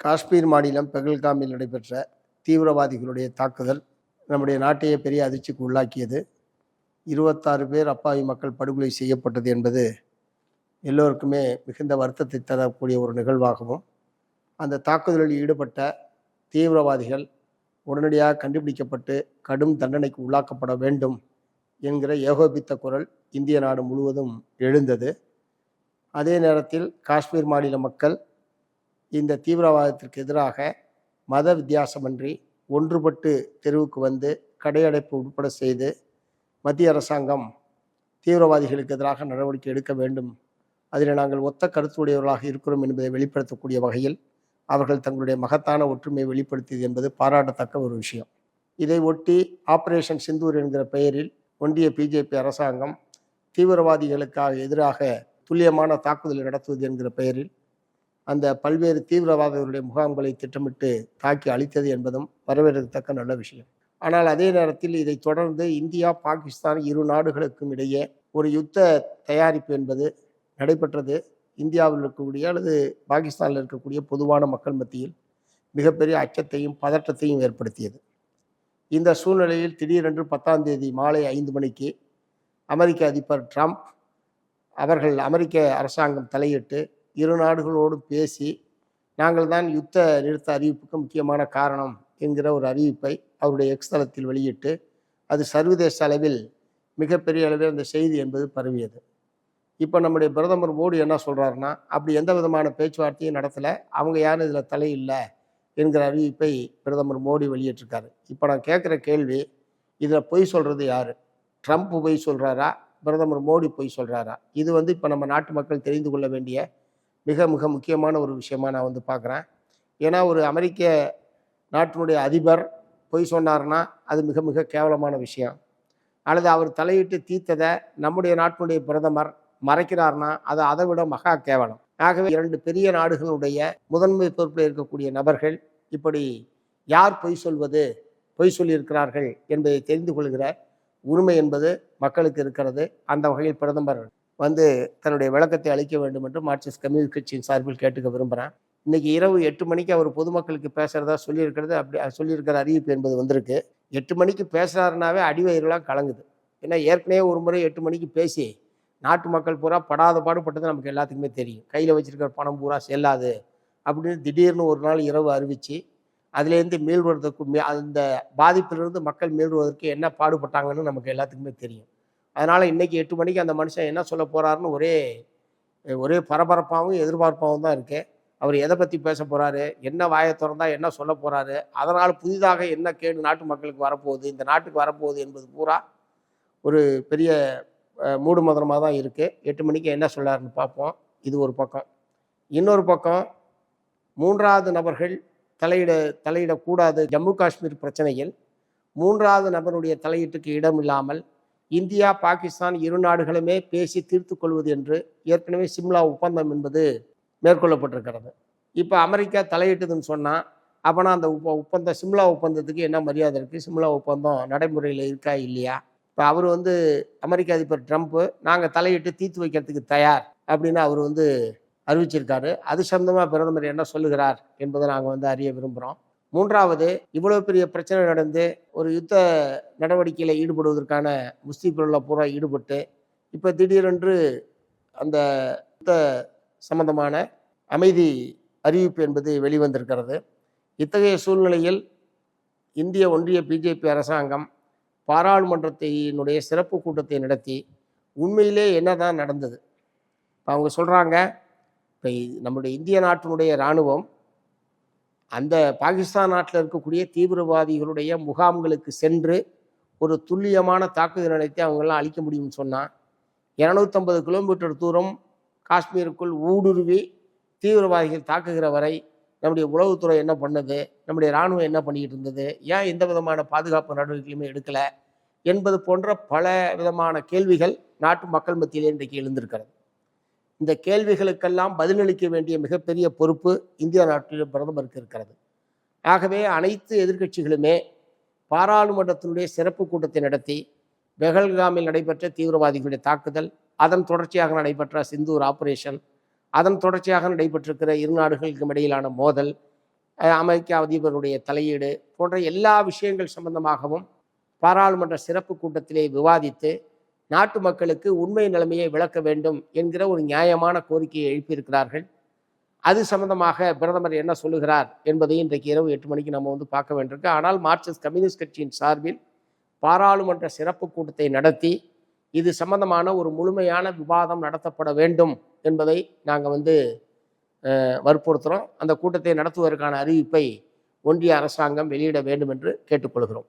காஷ்மீர் மாநிலம் பெகல்காமில் நடைபெற்ற தீவிரவாதிகளுடைய தாக்குதல் நம்முடைய நாட்டையே பெரிய அதிர்ச்சிக்கு உள்ளாக்கியது. இருபத்தாறு பேர் அப்பாவி மக்கள் படுகொலை செய்யப்பட்டது என்பது எல்லோருக்குமே மிகுந்த வருத்தத்தை தரக்கூடிய ஒரு நிகழ்வாகவும் அந்த தாக்குதலில் ஈடுபட்ட தீவிரவாதிகள் உடனடியாக கண்டுபிடிக்கப்பட்டு கடும் தண்டனைக்கு உள்ளாக்கப்பட வேண்டும் என்கிற ஏகோபித்த குரல் இந்திய நாடு முழுவதும் எழுந்தது. அதே நேரத்தில் காஷ்மீர் மாநில மக்கள் இந்த தீவிரவாதத்திற்கு எதிராக மத வித்தியாசமின்றி ஒன்றுபட்டு தெருவுக்கு வந்து கடையடைப்பு உட்பட செய்து மத்திய அரசாங்கம் தீவிரவாதிகளுக்கு எதிராக நடவடிக்கை எடுக்க வேண்டும். அதில் நாங்கள் ஒத்த கருத்துடையவர்களாக இருக்கிறோம் என்பதை வெளிப்படுத்தக்கூடிய வகையில் அவர்கள் தங்களுடைய மகத்தான ஒற்றுமையை வெளிப்படுத்தியது என்பது பாராட்டத்தக்க ஒரு விஷயம். இதை ஒட்டி ஆபரேஷன் சிந்தூர் என்கிற பெயரில் ஒன்றிய பிஜேபி அரசாங்கம் தீவிரவாதிகளுக்காக எதிராக துல்லியமான தாக்குதலை நடத்துவது என்கிற பெயரில் அந்த பல்வேறு தீவிரவாதிகளுடைய முகாம்களை திட்டமிட்டு தாக்கி அழித்தது என்பதும் வரவேற்கத்தக்க நல்ல விஷயம். ஆனால் அதே நேரத்தில் இதை தொடர்ந்து இந்தியா பாகிஸ்தான் இரு நாடுகளுக்கும் இடையே ஒரு யுத்த தயாரிப்பு என்பது நடைபெற்றது. இந்தியாவில் இருக்கக்கூடிய அல்லது பாகிஸ்தானில் இருக்கக்கூடிய பொதுவான மக்கள் மத்தியில் மிகப்பெரிய அச்சத்தையும் பதற்றத்தையும் ஏற்படுத்தியது. இந்த சூழ்நிலையில் திடீரென்று பத்தாம் தேதி மாலை ஐந்து மணிக்கு அமெரிக்க அதிபர் ட்ரம்ப் அவர்கள் அமெரிக்க அரசாங்கம் தலையிட்டு இரு நாடுகளோடும் பேசி நாங்கள் தான் யுத்த நிறுத்த அறிவிப்புக்கு முக்கியமான காரணம் என்கிற ஒரு அறிவிப்பை அவருடைய எக்ஸ் தளத்தில் வெளியிட்டு அது சர்வதேச அளவில் மிகப்பெரிய அளவில் அந்த செய்தி என்பது பரவியது. இப்போ நம்முடைய பிரதமர் மோடி என்ன சொல்கிறாருன்னா அப்படி எந்த விதமான பேச்சுவார்த்தையும் நடத்தலை அவங்க யாரும் இதில் தலை இல்லை என்கிற அறிவிப்பை பிரதமர் மோடி வெளியிட்டிருக்காரு. இப்போ நான் கேட்குற கேள்வி இதில் பொய் சொல்கிறது யார்? ட்ரம்ப் பொய் சொல்கிறாரா பிரதமர் மோடி பொய் சொல்கிறாரா இது வந்து இப்போ நம்ம நாட்டு மக்கள் தெரிந்து கொள்ள வேண்டிய மிக மிக முக்கியமான ஒரு விஷயமா நான் வந்து பார்க்குறேன். ஏன்னா ஒரு அமெரிக்க நாட்டினுடைய அதிபர் பொய் சொன்னார்னா அது மிக மிக கேவலமான விஷயம். அல்லது அவர் தலையிட்டு தீர்த்ததை நம்முடைய நாட்டினுடைய பிரதமர் மறைக்கிறார்னா அது அதை விட மகா கேவலம். ஆகவே இரண்டு பெரிய நாடுகளுடைய முதன்மை பொறுப்பில் இருக்கக்கூடிய நபர்கள் இப்படி யார் பொய் சொல்வது பொய் சொல்லியிருக்கிறார்கள் என்பதை தெரிந்து கொள்கிற உரிமை என்பது மக்களுக்கு இருக்கிறது. அந்த வகையில் பிரதமர் வந்து தன்னுடைய விளக்கத்தை அளிக்க வேண்டும் என்று மார்க்சிஸ்ட் கம்யூனிஸ்ட் கட்சியின் சார்பில் கேட்டுக்க விரும்புகிறேன் இன்னைக்கு இரவு எட்டு மணிக்கு அவர் பொதுமக்களுக்கு பேசுறதா சொல்லியிருக்கிறது அப்படி சொல்லியிருக்கிற அறிவிப்பு என்பது வந்திருக்கு. எட்டு மணிக்கு பேசுறாருனாவே அடிவயிறுலாம் கலங்குது. ஏன்னா ஏற்கனவே ஒரு முறை எட்டு மணிக்கு பேசி நாட்டு மக்கள் பூரா படாத பாடுபட்டது நமக்கு எல்லாத்துக்குமே தெரியும். கையில் வச்சிருக்கிற பணம் பூரா செல்லாது அப்படின்னு திடீர்னு ஒரு நாள் இரவு அறிவித்து அதுலேருந்து மீள்வதற்கு அந்த பாதிப்பிலிருந்து மக்கள் மீள்வதற்கு என்ன பாடுபட்டாங்கன்னு நமக்கு எல்லாத்துக்குமே தெரியும். அதனால் இன்னைக்கு எட்டு மணிக்கு அந்த மனுஷன் என்ன சொல்ல போகிறாருன்னு ஒரே ஒரே பரபரப்பாகவும் எதிர்பார்ப்பாகவும் தான் இருக்குது அவர் எதை பற்றி பேச போகிறாரு என்ன வாயை திறந்தால் என்ன சொல்ல போகிறாரு அதனால் புதிதாக என்ன கேடு நாட்டு மக்களுக்கு வரப்போகுது? இந்த நாட்டுக்கு வரப்போகுது என்பது பூரா ஒரு பெரிய மூடு மதனமாக தான் இருக்குது எட்டு மணிக்கு என்ன சொல்லாருன்னு பார்ப்போம். இது ஒரு பக்கம். இன்னொரு பக்கம் மூன்றாவது நபர்கள் தலையிட தலையிடக்கூடாது ஜம்மு காஷ்மீர் பிரச்சனையில். மூன்றாவது நபருடைய தலையீட்டுக்கு இடம் இல்லாமல் இந்தியா பாகிஸ்தான் இரு நாடுகளுமே பேசி தீர்த்து கொள்வது என்று ஏற்கனவே சிம்லா ஒப்பந்தம் என்பது மேற்கொள்ளப்பட்டிருக்கிறது. இப்போ அமெரிக்கா தலையிட்டதுன்னு சொன்னால் அப்போனா அந்த உப்ப ஒப்பந்த சிம்லா ஒப்பந்தத்துக்கு என்ன மரியாதை இருக்குது சிம்லா ஒப்பந்தம் நடைமுறையில் இருக்கா இல்லையா? இப்போ அவர் வந்து அமெரிக்க அதிபர் ட்ரம்ப்பு நாங்கள் தலையிட்டு தீர்த்து வைக்கிறதுக்கு தயார் அப்படின்னு அவர் வந்து அறிவிச்சிருக்காரு. அது சம்பந்தமாக பிரதமர் என்ன சொல்லுகிறார் என்பதை நாங்கள் வந்து அறிய விரும்புகிறோம் மூன்றாவது இவ்வளோ பெரிய பிரச்சனை நடந்து ஒரு யுத்த நடவடிக்கையில் ஈடுபடுவதற்கான முஸ்தீப்களில் பூரா ஈடுபட்டு இப்போ திடீரென்று அந்த யுத்த சம்பந்தமான அமைதி அறிவிப்பு என்பது வெளிவந்திருக்கிறது. இத்தகைய சூழ்நிலையில் இந்திய ஒன்றிய பிஜேபி அரசாங்கம் பாராளுமன்றத்தினுடைய சிறப்பு கூட்டத்தை நடத்தி உண்மையிலே என்னதான் நடந்தது? இப்போ அவங்க சொல்கிறாங்க இப்போ நம்முடைய இந்திய நாட்டினுடைய இராணுவம் அந்த பாகிஸ்தான் நாட்டில் இருக்கக்கூடிய தீவிரவாதிகளுடைய முகாம்களுக்கு சென்று ஒரு துல்லியமான தாக்குதல் நடத்தி அவங்கெல்லாம் அழிக்க முடியும்னு சொன்னால் இரநூத்தம்பது கிலோமீட்டர் தூரம் காஷ்மீருக்குள் ஊடுருவி தீவிரவாதிகள் தாக்குகிற வரை நம்முடைய உளவுத்துறை என்ன பண்ணது? நம்முடைய இராணுவம் என்ன பண்ணிக்கிட்டு இருந்தது? ஏன் எந்த விதமான பாதுகாப்பு நடவடிக்கையுமே எடுக்கலை? என்பது போன்ற பல விதமான கேள்விகள் நாட்டு மக்கள் மத்தியிலே இன்றைக்கு எழுந்திருக்கிறது. இந்த கேள்விகளுக்கெல்லாம் பதிலளிக்க வேண்டிய மிகப்பெரிய பொறுப்பு இந்திய நாட்டில் பிரதமருக்கு இருக்கிறது. ஆகவே அனைத்து எதிர்க்கட்சிகளுமே பாராளுமன்றத்தினுடைய சிறப்பு கூட்டத்தை நடத்தி பெஹல்காமில் நடைபெற்ற தீவிரவாதிகளுடைய தாக்குதல் அதன் தொடர்ச்சியாக நடைபெற்ற சிந்தூர் ஆபரேஷன் அதன் தொடர்ச்சியாக நடைபெற்றிருக்கிற இரு நாடுகளுக்கும் இடையிலான மோதல் அமெரிக்க அதிபருடைய தலையீடு போன்ற எல்லா விஷயங்கள் சம்பந்தமாகவும் பாராளுமன்ற சிறப்பு கூட்டத்திலே விவாதித்து நாட்டு மக்களுக்கு உண்மை நிலைமையை விளக்க வேண்டும் என்கிற ஒரு நியாயமான கோரிக்கையை எழுப்பியிருக்கிறார்கள். அது சம்பந்தமாக பிரதமர் என்ன சொல்லுகிறார் என்பதை இன்றைக்கு இரவு எட்டு மணிக்கு நம்ம வந்து பார்க்க வேண்டியிருக்கு. ஆனால் மார்க்சிஸ்ட் கம்யூனிஸ்ட் கட்சியின் சார்பில் பாராளுமன்ற சிறப்பு கூட்டத்தை நடத்தி இது சம்பந்தமான ஒரு முழுமையான விவாதம் நடத்தப்பட வேண்டும் என்பதை நாங்கள் வந்து வற்புறுத்துகிறோம் அந்த கூட்டத்தை நடத்துவதற்கான அறிவிப்பை ஒன்றிய அரசாங்கம் வெளியிட வேண்டும் என்று கேட்டுக்கொள்கிறோம்.